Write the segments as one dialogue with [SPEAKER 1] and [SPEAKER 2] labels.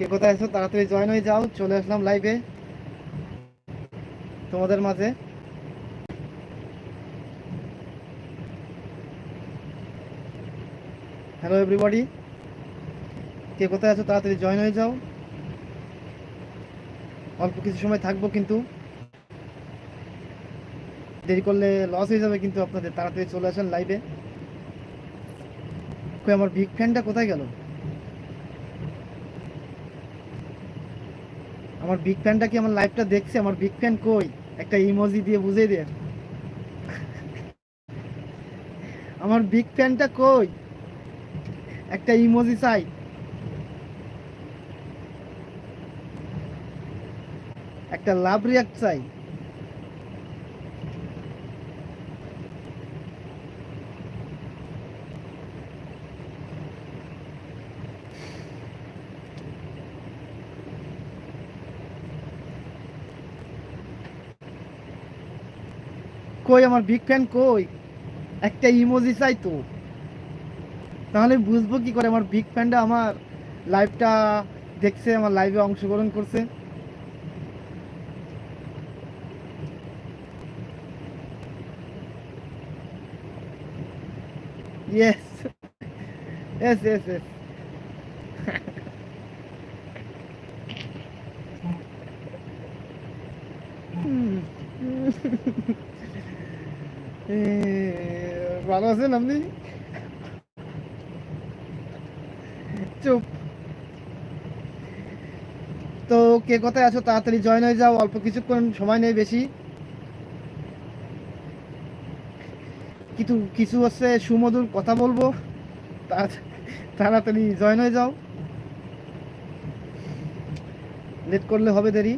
[SPEAKER 1] কে কোথায় আছো, তাড়াতাড়ি জয়েন হয়ে যাও, চলে আসলাম লাইভে তোমাদের মাঝে। হ্যালো এভরিবডি কে কোথায় আছো, তাড়াতাড়ি জয়েন হয়ে যাও। অল্প কিছু সময় থাকব কিন্তু। দেরি করলে লস হয়ে যাবে কিন্তু আপনাদের, তাড়াতাড়ি চলে আসেন লাইভে আমার বিগ ফ্যানটা কোথায় গেল? আমার বিগ ফ্যানটা কি আমার লাইভটা দেখছে? আমার বিগ ফ্যান কই? একটা ইমোজি দিয়ে বুঝে দেন। আমার বিগ ফ্যানটা কই? একটা ইমোজি চাই। একটা লাভ রিয়াক্ট চাই। কই, আমার বিগ ফ্যান কই? একটা ইমোজি চাই তো। তাহলে বুঝব কি করে আমার বিগ ফ্যানটা আমার লাইভটা দেখছে, আমার লাইভে অংশগ্রহণ করছে। ইয়েস ভালো আছেন আপনি? চুপ। তো কে কোথায় আছো? তাড়াতাড়ি জয়েন হয়ে যাও, অল্প কিছুক্ষণ সময় নেই বেশি। কিছু কিছু হচ্ছে, সুমধুর কথা বলব। তাড়াতাড়ি জয়েন হয়ে যাও। লেট করলে হবে দেরি।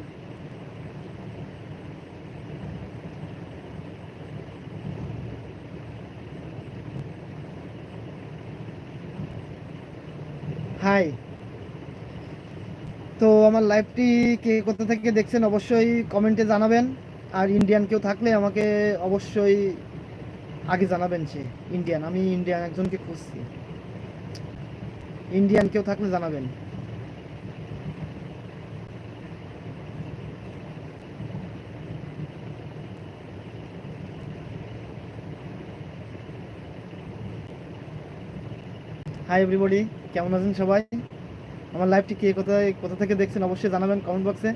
[SPEAKER 1] হাই তো আমার লাইভটি কে কোথা থেকে দেখছেন অবশ্যই কমেন্টে জানাবেন। আর ইন্ডিয়ান কেউ থাকলে আমাকে অবশ্যই আগে জানাবেন সে ইন্ডিয়ান আমি ইন্ডিয়ান একজনকে খুঁজছি। ইন্ডিয়ান কেউ থাকলে জানাবেন। হাই এভরিবডি কেমন আছেন সবাই? আমার লাইভটি কে কোথায়, কোথা থেকে দেখছেন অবশ্যই জানাবেন কমেন্ট বক্সে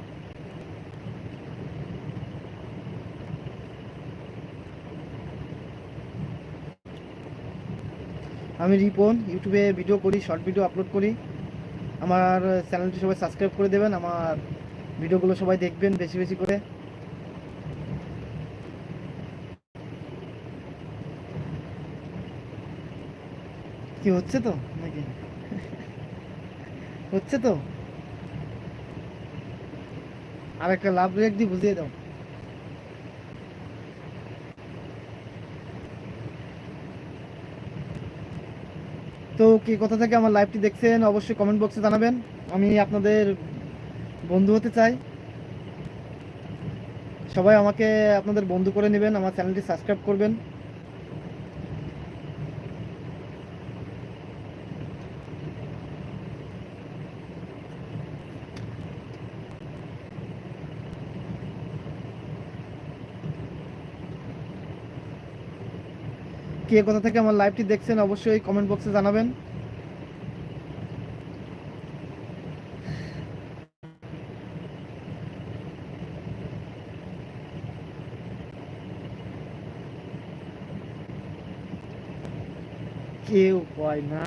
[SPEAKER 1] আমি রিপন, ইউটিউবে ভিডিও করি শর্ট ভিডিও আপলোড করি। আমার চ্যানেলটি সবাই সাবস্ক্রাইব করে দেবেন, আমার ভিডিওগুলো সবাই দেখবেন বেশি বেশি করে। কি হচ্ছে তো? নাকি? হচ্ছে তো? আর একটা লাভ রেট দিয়ে বুঝিয়ে দাও। তো কি কোথা থেকে আমার লাইভটি দেখছেন, অবশ্যই কমেন্ট বক্সে জানাবেন। আমি আপনাদের বন্ধু হতে চাই। সবাই আমাকে আপনাদের বন্ধু করে নেবেন, আমার চ্যানেলটি সাবস্ক্রাইব করবেন। কে কোথা থেকে আমার লাইভটি দেখছেন অবশ্যই কমেন্ট বক্সে জানাবেন। কেউ কয় না।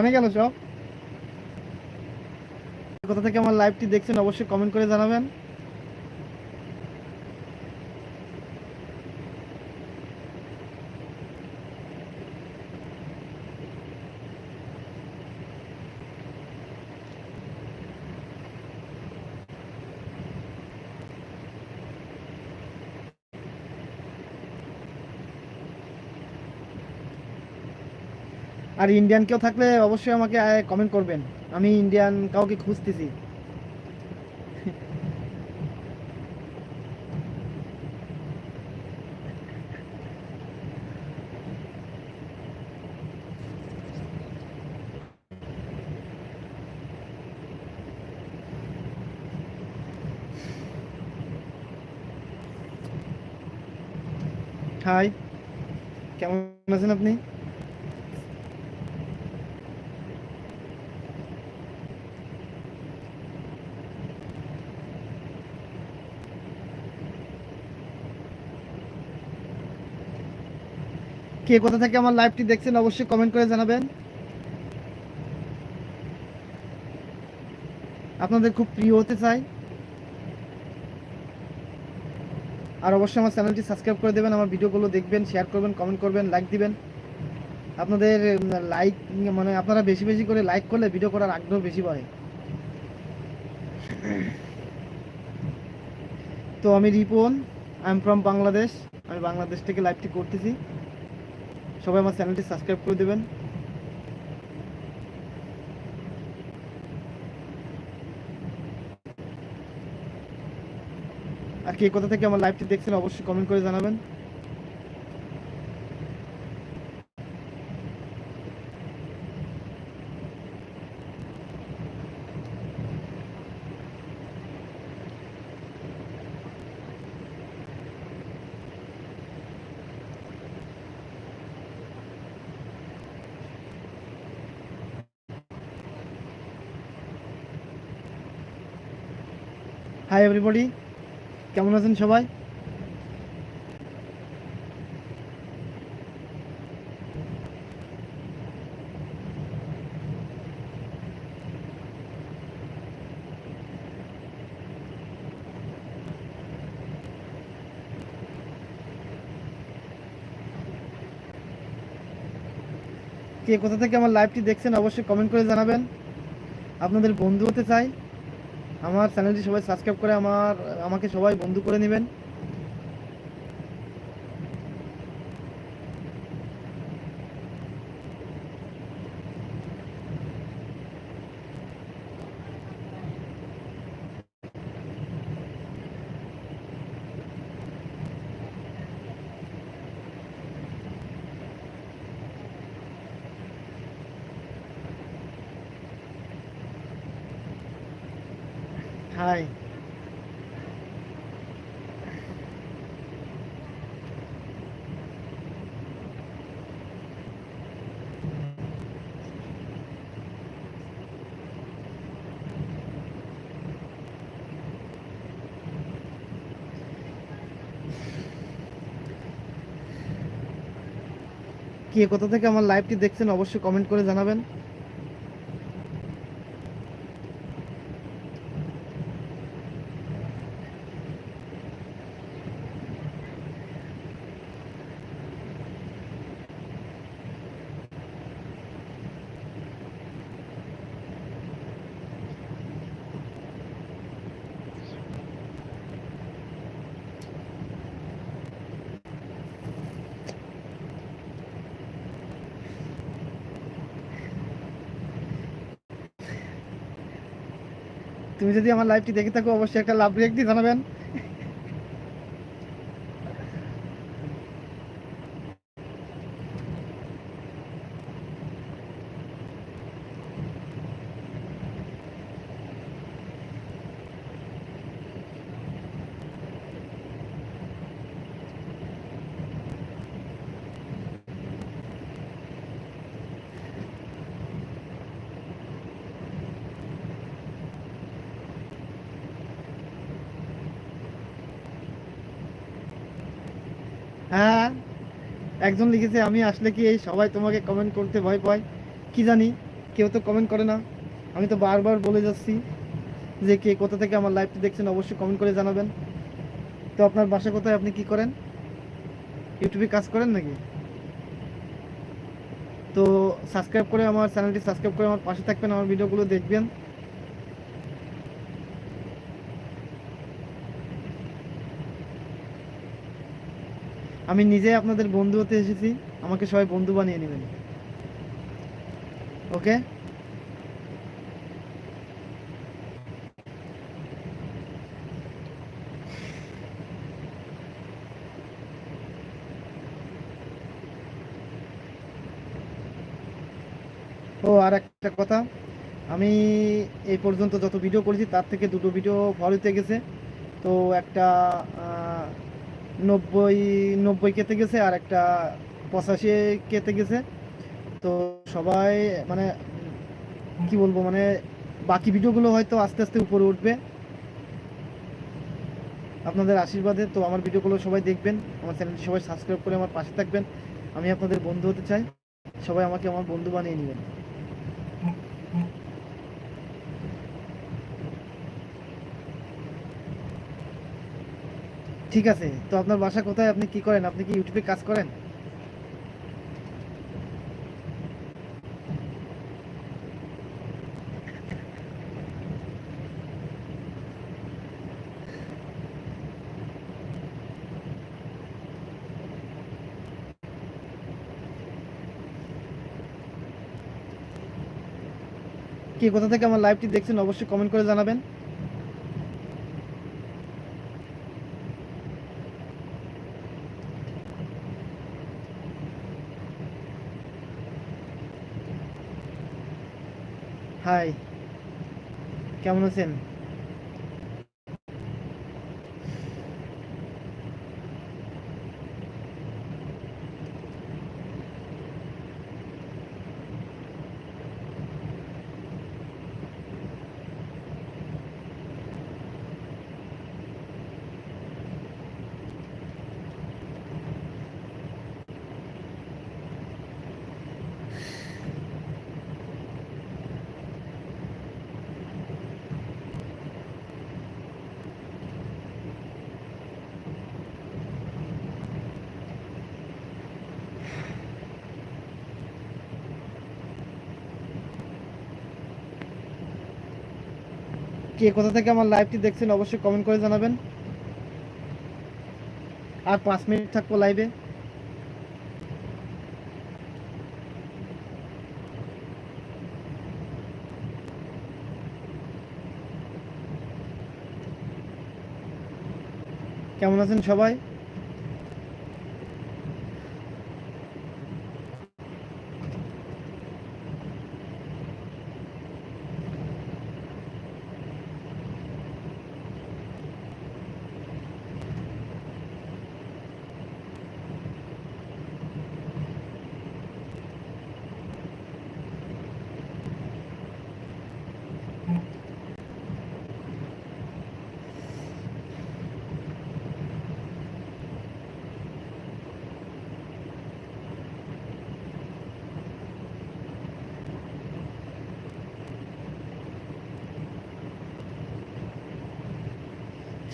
[SPEAKER 1] কোনে গেল সব কোথা থেকে আমার লাইভটি দেখছেন অবশ্যই কমেন্ট করে জানাবেন। আর ইন্ডিয়ান কেউ থাকলে অবশ্যই আমাকে কমেন্ট করবেন। আমি ইন্ডিয়ান কাউকে খুঁজতেছি। হাই কেমন আছেন আপনি? কে কোথা থেকে আমার লাইভটি দেখছেন অবশ্যই কমেন্ট করে জানাবেন। আপনাদের খুব প্রিয় হতে চাই। আর অবশ্যই আমার চ্যানেলটি সাবস্ক্রাইব করে দেবেন, আমার ভিডিওগুলো দেখবেন শেয়ার করবেন কমেন্ট করবেন লাইক দিবেন। আপনাদের লাইক মানে আপনারা বেশি বেশি করে লাইক করলে ভিডিও করার আগ্রহ বেশি বাড়ে। তো আমি Ripon I am from Bangladesh আমি বাংলাদেশ থেকে লাইভটি করতেছি। সবাই আমার চ্যানেলটি সাবস্ক্রাইব করে দেবেন। আর কে কোথা থেকে আমার লাইভটি দেখছেন অবশ্যই কমেন্ট করে জানাবেন। হাই এভরিবডি কেমন আছেন সবাই? কে কোথা থেকে আমার লাইভটি দেখছেন অবশ্যই কমেন্ট করে জানাবেন। আপনাদের বন্ধু হতে চাই। আমার চ্যানেলটি সবাই সাবস্ক্রাইব করে আমার আমাকে সবাই বন্ধু করে নেবেন। হাই কোথা থেকে আমার লাইভটি দেখছেন অবশ্যই কমেন্ট করে জানাবেন। যদি আমার লাইভটি দেখে থাকো অবশ্যই একটা লাভ রেখে জানাবেন। হ্যাঁ একজন লিখেছে, আমি আসলে কি এই সবাই তোমাকে কমেন্ট করতে ভয় পায়? কি জানি, কেউ তো কমেন্ট করে না। আমি তো বারবার বলে যাচ্ছি যে কে কোথা থেকে আমার লাইভটি দেখছেন, অবশ্যই কমেন্ট করে জানাবেন। তো আপনার বাসা কোথায়? আপনি কি করেন? ইউটিউবে কাজ করেন নাকি? তো সাবস্ক্রাইব করে আমার চ্যানেলটি সাবস্ক্রাইব করে আমার পাশে থাকবেন, আমার ভিডিওগুলো দেখবেন। আমি নিজে আপনাদের বন্ধু হতে এসেছি। আমাকে সবাই বন্ধু বানিয়ে নেবেন। ওকে? ও, আর একটা কথা। আমি এই পর্যন্ত যত ভিডিও করেছি, তার থেকে দুটো ভিডিও ফলোতে গেছে। তো একটা নব্বই নব্বই কেতে গেছে আর একটা পঁচাশি কেতে গেছে। তো সবাই মানে কি বলব মানে বাকি ভিডিওগুলো হয়তো আস্তে আস্তে উপরে উঠবে। আপনাদের আশীর্বাদে তো আমার ভিডিওগুলো সবাই দেখবেন, আমার চ্যানেলটি সবাই সাবস্ক্রাইব করে আমার পাশে থাকবেন। আমি আপনাদের বন্ধু হতে চাই, সবাই আমাকে আমার বন্ধু বানিয়ে নেবেন। ঠিক আছে, তো আপনার বাসা কোথায়? আপনি কি করেন? আপনি কি ইউটিউবে কাজ করেন? কে কোথা থেকে আমার লাইভটি দেখছেন, অবশ্যই কমেন্ট করে জানাবেন হাই কেমন আছেন কে কোথা থেকে আমার লাইভটি দেখছেন অবশ্যই কমেন্ট করে জানাবেন। আর পাঁচ মিনিট থাকব লাইভে কেমন আছেন সবাই?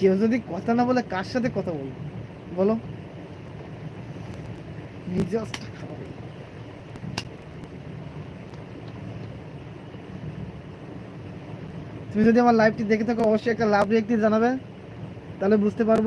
[SPEAKER 1] কেউ যদি কথা না বলে কার সাথে কথা বলবে? বলো। তুমি যদি আমার লাইভটি দেখে থাকো, অবশ্যই একটা লাভ রেখে জানাবে। তাহলে বুঝতে পারব।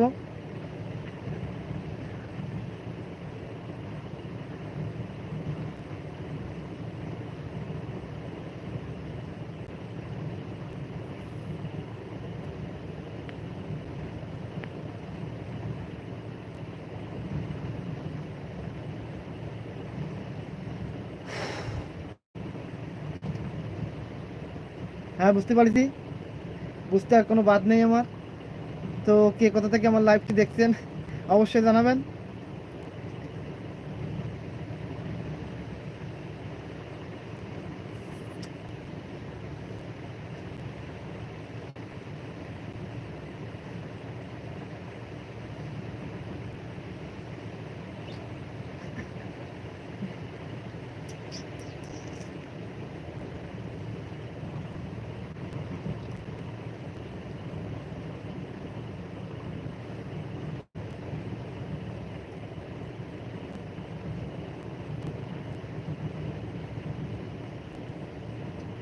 [SPEAKER 1] হ্যাঁ বুঝতে পারছি। বুঝতে আর কোনো বাদ নেই আমার। তো কে কোথা থেকে আমার লাইভটি দেখছেন, অবশ্যই জানাবেন।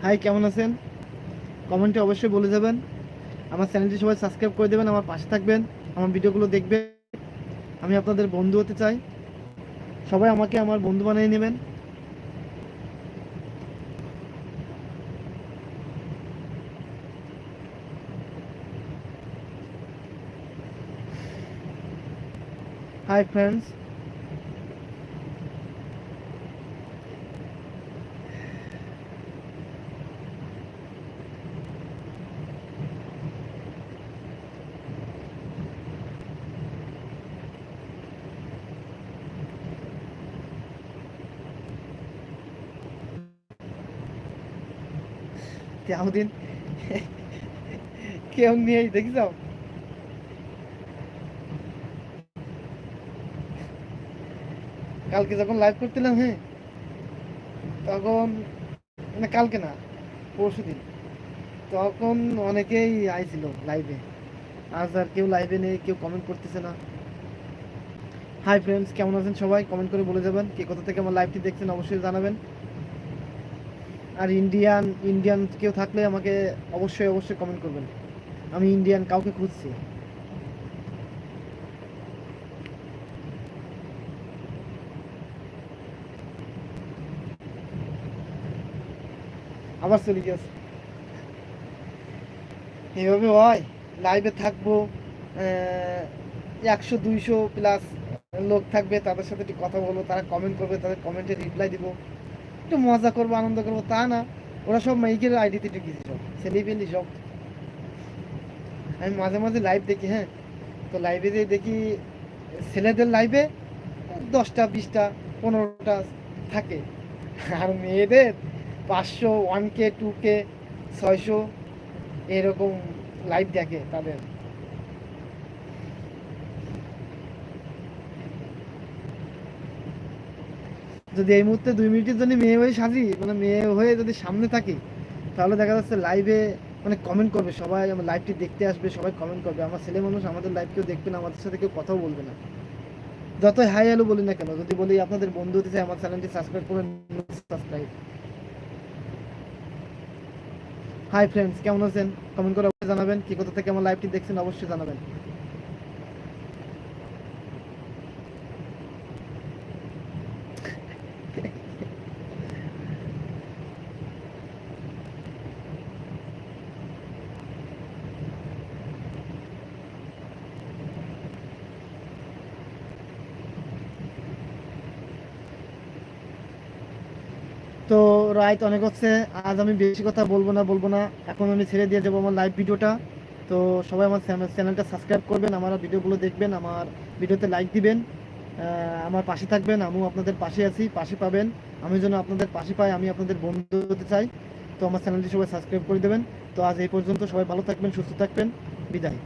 [SPEAKER 1] হাই, কেমন আছেন? কমেন্টে অবশ্যই বলে যাবেন। আমার চ্যানেলটি সবাই সাবস্ক্রাইব করে দেবেন, আমার পাশে থাকবেন, আমার ভিডিওগুলো দেখবেন। আমি আপনাদের বন্ধু হতে চাই। সবাই আমাকে আমার বন্ধু বানিয়ে নেবেন। হাই ফ্রেন্ডস তেমন কেউ নেই দেখিস কালকে যখন লাইভ করছিলাম হ্যাঁ তখন মানে কালকে না, পরশু দিন। তখন অনেকেই আইছিল লাইভে আজ আর কেউ লাইভে নেই, কেউ কমেন্ট করতেছে না। হাই ফ্রেন্ডস কেমন আছেন সবাই? কমেন্ট করে বলে যাবেন। কে কোথা থেকে আমার লাইভটি দেখছেন, অবশ্যই জানাবেন। আর ইন্ডিয়ান ইন্ডিয়ান কেউ থাকলে আমাকে অবশ্যই অবশ্যই কমেন্ট করবেন। আমি ইন্ডিয়ান কাউকে খুঁজছি। আবার চলে গেছে এইভাবে হয় লাইভে থাকব একশো, দুইশো প্লাস লোক থাকবে, তাদের সাথে একটু কথা বলব, তারা কমেন্ট করবে, তাদের কমেন্টে রিপ্লাই দিব। একটু মজা করব, আনন্দ করব, তা না। ওরা সব মাইকের আইডিতে ঢুকিয়েছে সব ছেলেপেলি সব। আমি মাঝে মাঝে লাইভ দেখি হ্যাঁ? তো লাইভে যে দেখি, ছেলেদের লাইভে দশটা, বিশটা, পনেরোটা থাকে। আর মেয়েদের পাঁচশো ওয়ান কে টু কে ছয়শো, এরকম লাইভ দেখে তাদের। যদি এই মুহূর্তে দুই মিনিটের জন্য মেয়ে হয়ে সাজি মানে মেয়ে হয়ে যদি সামনে থাকি, তাহলে দেখা যাচ্ছে লাইভে মানে কমেন্ট করবে, সবাই আমার লাইভটি দেখতে আসবে, সবাই কমেন্ট করবে। আমার ছেলে মানুষ আমাদের লাইভ কেউ দেখবে না, আমাদের সাথে কেউ কথাও বলবে না। যতই হাই হ্যালো বলি না কেন, যদি বলি আপনাদের বন্ধু হতে চাই, আমার চ্যানেলটি সাবস্ক্রাইব করে সাবস্ক্রাইব হাই ফ্রেন্ডস কেমন আছেন? কমেন্ট করে অবশ্যই জানাবেন। কি কোথা থেকে আমার লাইভটি দেখছেন, অবশ্যই জানাবেন। তো রাইট অনেক হচ্ছে, আজ আমি বেশি কথা বলব না বলব না। এখন আমি ছেড়ে দিয়ে যাব আমার লাইভ ভিডিওটা। তো সবাই আমার চ্যানেলটা সাবস্ক্রাইব করবেন, আমার ভিডিওগুলো দেখবেন, আমার ভিডিওতে লাইক দিবেন। আমার পাশে থাকবেন, আমিও আপনাদের পাশে আছি, পাশে পাবেন। আমি যেন আপনাদের পাশে পাই, আমি আপনাদের বন্ধু হতে চাই। তো আমার চ্যানেলটি সবাই সাবস্ক্রাইব করে দেবেন। তো আজ এই পর্যন্ত সবাই ভালো থাকবেন, সুস্থ থাকবেন। বিদায়।